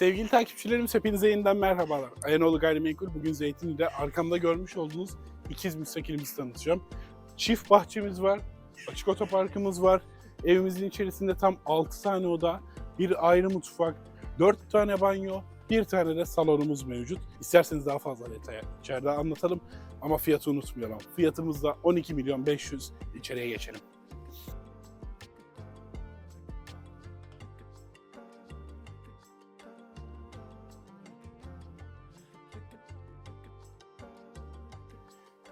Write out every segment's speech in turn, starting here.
Sevgili takipçilerimiz hepinize yeniden merhabalar. Ayanoğlu Gayrimenkul bugün Zeytinli'de arkamda görmüş olduğunuz ikiz müstakilimizi tanıtacağım. Çift bahçemiz var, açık otoparkımız var. Evimizin içerisinde tam 6 tane oda, bir ayrı mutfak, 4 tane banyo, bir tane de salonumuz mevcut. İsterseniz daha fazla detaya içeride anlatalım ama fiyatı unutmayalım. Fiyatımız da 12 milyon 500. İçeriye geçelim.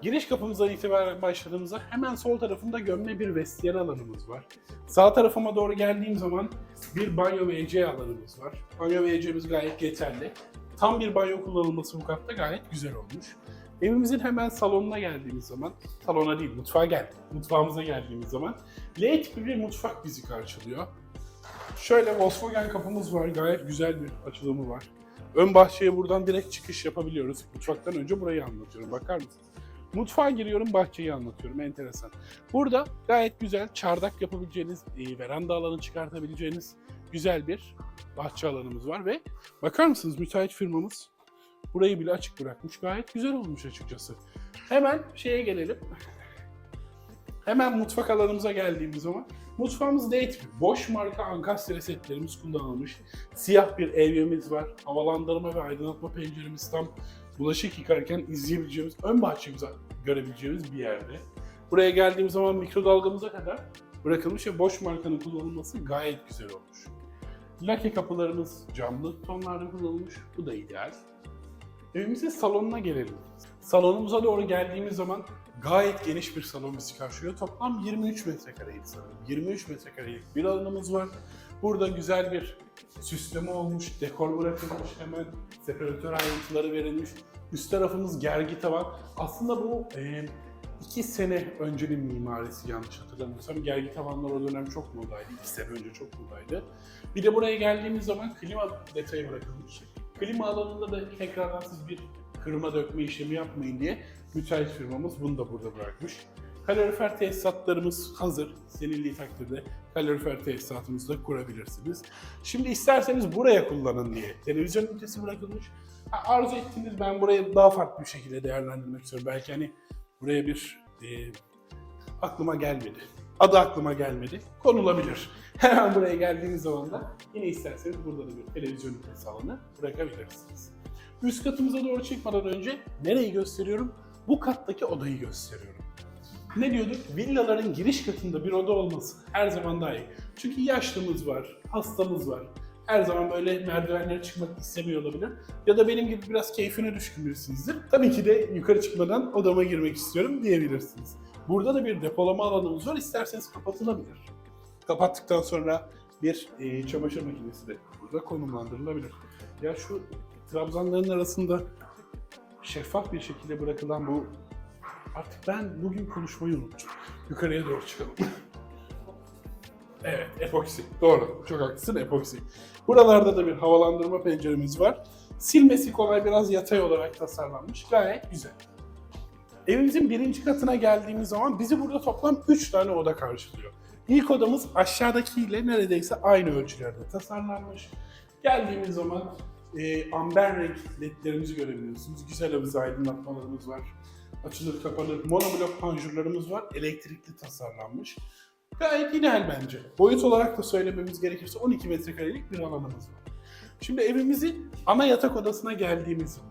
Giriş kapımızdan itibaren başladığımızda hemen sol tarafında gömme bir vestiyer alanımız var. Sağ tarafıma doğru geldiğim zaman bir banyo ve ece alanımız var. Banyo ve ecemiz gayet yeterli. Tam bir banyo kullanılması bu katta gayet güzel olmuş. Evimizin hemen salonuna geldiğimiz zaman, salona değil mutfağa geldik. Mutfağımıza geldiğimiz zaman L tipi bir mutfak bizi karşılıyor. Şöyle Volkswagen kapımız var, gayet güzel bir açılımı var. Ön bahçeye buradan direkt çıkış yapabiliyoruz. Mutfaktan önce burayı anlatıyorum, bakar mısınız? Mutfağa giriyorum, bahçeyi anlatıyorum. Enteresan. Burada gayet güzel çardak yapabileceğiniz, e, veranda alanı çıkartabileceğiniz güzel bir bahçe alanımız var ve bakar mısınız müteahhit firmamız burayı bile açık bırakmış. Gayet güzel olmuş açıkçası. Hemen şeye gelelim. Hemen mutfak alanımıza geldiğimiz zaman mutfağımız ne tipi? Boş marka ankastre setlerimiz kullanılmış. Siyah bir evyemiz var. Havalandırma ve aydınlatma penceremiz tam bulaşık yıkarken izleyebileceğimiz, ön bahçemizi görebileceğimiz bir yerde. Buraya geldiğimiz zaman mikrodalgamıza kadar bırakılmış ve boş markanın kullanılması gayet güzel olmuş. Lake kapılarımız camlı tonlarda kullanılmış. Bu da ideal. Evimizin salonuna gelelim. Salonumuza doğru geldiğimiz zaman gayet geniş bir salon bizi karşılıyor. Toplam 23 metrekareydi sanırım. 23 metrekarelik bir alanımız var. Burada güzel bir süsleme olmuş, dekor bırakılmış, hemen separatör ayrıntıları verilmiş. Üst tarafımız gergi tavan. Aslında bu e, iki sene öncenin mimarisi yanlış hatırlamıyorsam. Gergi tavanlar o dönem çok modaydı. İki sene önce çok modaydı. Bir de buraya geldiğimiz zaman klima detayı bırakılmış. Klima alanında da tekrardan siz bir kırma dökme işlemi yapmayın diye müteahhit firmamız bunu da burada bırakmış. Kalorifer tesisatlarımız hazır. Senildiği takdirde kalorifer tesisatımızı da kurabilirsiniz. Şimdi isterseniz buraya kullanın diye televizyon ünitesi bırakılmış. Arzu ettiniz ben burayı daha farklı bir şekilde değerlendirmek istiyorum. Belki hani buraya bir e, aklıma gelmedi. Adı aklıma gelmedi. Konulabilir. Hemen buraya geldiğiniz zaman da yine isterseniz burada da bir televizyon ünitesi alanı bırakabilirsiniz. Üst katımıza doğru çıkmadan önce nereyi gösteriyorum? Bu kattaki odayı gösteriyorum. Ne diyorduk? Villaların giriş katında bir oda olması her zaman daha iyi. Çünkü yaşlımız var, hastamız var. Her zaman böyle merdivenlere çıkmak istemiyor olabilir. Ya da benim gibi biraz keyfine düşkün birisinizdir. Tabii ki de yukarı çıkmadan odama girmek istiyorum diyebilirsiniz. Burada da bir depolama alanımız var. İsterseniz kapatılabilir. Kapattıktan sonra bir e, çamaşır makinesi de burada konumlandırılabilir. Ya şu trabzanların arasında şeffaf bir şekilde bırakılan bu Artık ben bugün konuşmayı unuttum. Yukarıya doğru çıkalım. evet, epoksi. Doğru, çok haklısın, epoksi. Buralarda da bir havalandırma penceremiz var. Silmesi kolay, biraz yatay olarak tasarlanmış. Gayet güzel. Evimizin birinci katına geldiğimiz zaman bizi burada toplam 3 tane oda karşılıyor. İlk odamız aşağıdakiyle neredeyse aynı ölçülerde tasarlanmış. Geldiğimiz zaman e, amber renk ledlerimizi görebiliyorsunuz. Güzel aviz aydınlatmalarımız var açılır kapanır monoblok panjurlarımız var. Elektrikli tasarlanmış. Gayet ideal bence. Boyut olarak da söylememiz gerekirse 12 metrekarelik bir alanımız var. Şimdi evimizin ana yatak odasına geldiğimiz zaman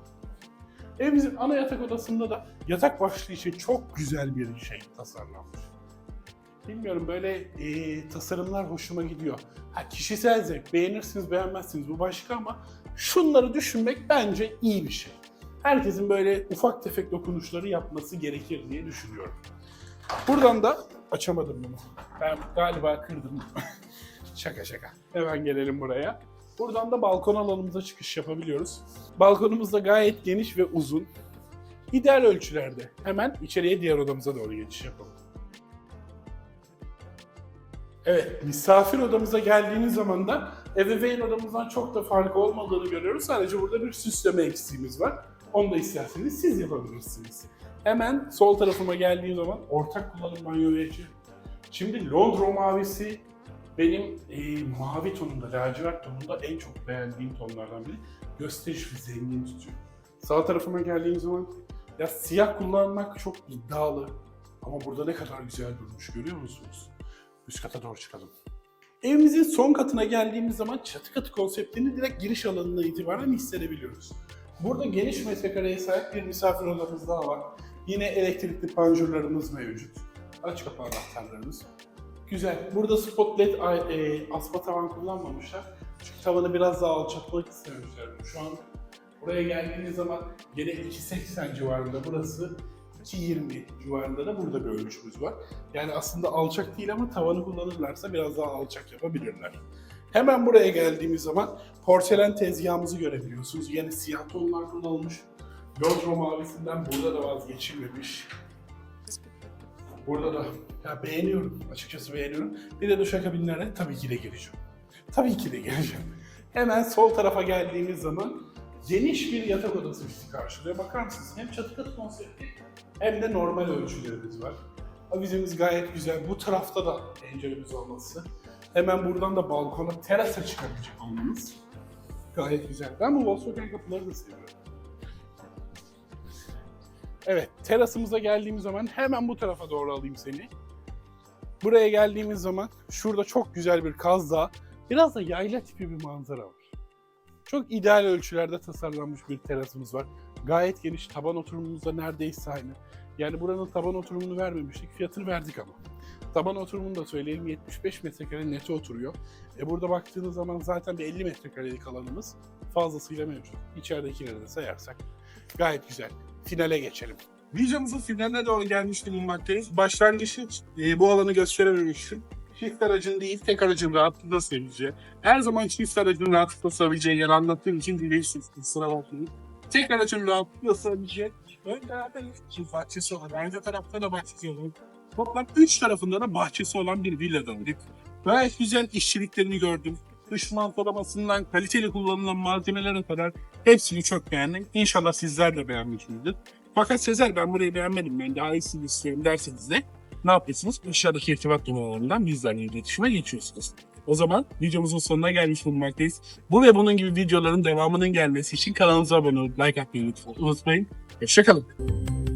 evimizin ana yatak odasında da yatak başlığı için çok güzel bir şey tasarlanmış. Bilmiyorum böyle e, tasarımlar hoşuma gidiyor. Ha, kişisel zevk beğenirsiniz beğenmezsiniz bu başka ama şunları düşünmek bence iyi bir şey herkesin böyle ufak tefek dokunuşları yapması gerekir diye düşünüyorum. Buradan da açamadım bunu. Ben galiba kırdım. şaka şaka. Hemen gelelim buraya. Buradan da balkon alanımıza çıkış yapabiliyoruz. Balkonumuz da gayet geniş ve uzun. İdeal ölçülerde. Hemen içeriye diğer odamıza doğru geçiş yapalım. Evet, misafir odamıza geldiğiniz zaman da ebeveyn odamızdan çok da farkı olmadığını görüyoruz. Sadece burada bir süsleme eksiğimiz var. Onu da isterseniz siz yapabilirsiniz. Hemen sol tarafıma geldiğim zaman ortak kullanım banyo ve Şimdi Londra mavisi benim e, mavi tonunda, lacivert tonunda en çok beğendiğim tonlardan biri. Gösteriş ve zengin tutuyor. Sağ tarafıma geldiğim zaman ya siyah kullanmak çok iddialı. Ama burada ne kadar güzel durmuş görüyor musunuz? Üst kata doğru çıkalım. Evimizin son katına geldiğimiz zaman çatı katı konseptini direkt giriş alanına itibaren hissedebiliyoruz. Burada geniş metrekareye sahip bir misafir odamız daha var. Yine elektrikli panjurlarımız mevcut. Aç kapı anahtarlarımız. Güzel. Burada spot led ay- e, asma tavan kullanmamışlar. Çünkü tavanı biraz daha alçaltmak istemişler. Şu an buraya geldiğiniz zaman gene 2.80 civarında burası. 2.20 civarında da burada bir ölçümüz var. Yani aslında alçak değil ama tavanı kullanırlarsa biraz daha alçak yapabilirler. Hemen buraya geldiğimiz zaman porselen tezgahımızı görebiliyorsunuz. Yine siyah tonlar kullanılmış. Lodro mavisinden burada da vazgeçilmemiş. Burada da ya beğeniyorum. Açıkçası beğeniyorum. Bir de duşakabinlere tabii ki de gireceğim. Tabii ki de gireceğim. Hemen sol tarafa geldiğimiz zaman geniş bir yatak odası bizi karşılıyor. Bakar mısınız? Hem çatı katı konsepti hem de normal ölçülerimiz var. Avizemiz gayet güzel. Bu tarafta da penceremiz olması. Hemen buradan da balkona, terasa çıkabilecek olmamız. Gayet güzel. Ben bu Volkswagen kapıları da seviyorum. Evet, terasımıza geldiğimiz zaman hemen bu tarafa doğru alayım seni. Buraya geldiğimiz zaman şurada çok güzel bir kaz dağı, biraz da yayla tipi bir manzara var. Çok ideal ölçülerde tasarlanmış bir terasımız var. Gayet geniş, taban oturumumuz da neredeyse aynı. Yani buranın taban oturumunu vermemiştik, fiyatını verdik ama. Taban oturumunu da söyleyelim 75 metrekare neti oturuyor. E burada baktığınız zaman zaten bir 50 metrekarelik alanımız fazlasıyla mevcut. İçeridekileri de sayarsak gayet güzel. Finale geçelim. Videomuzun finaline doğru gelmiş bulunmaktayız. Başlangıçta e, bu alanı gösterememiştim. Çift aracın değil, tek aracın rahatlıkla sığabileceği. Her zaman çift aracın rahatlıkla sığabileceği yer anlattığım için dileğsiz kusura bakmayın. Tek aracın rahatlıkla sığabileceği ön tarafta çift bahçesi olan, arka tarafta da bahçesi olan, toplam 3 tarafında da bahçesi olan bir villa döndük. Gayet güzel işçiliklerini gördüm. Dış mantolamasından kaliteli kullanılan malzemelere kadar hepsini çok beğendim. İnşallah sizler de beğenmişsinizdir. Fakat Sezer ben burayı beğenmedim ben daha iyisini istiyorum derseniz de ne yapıyorsunuz? Aşağıdaki irtibat numaralarından bizlerle iletişime geçiyorsunuz. O zaman videomuzun sonuna gelmiş bulunmaktayız. Bu ve bunun gibi videoların devamının gelmesi için kanalımıza abone olup like atmayı unutmayın. Hoşçakalın.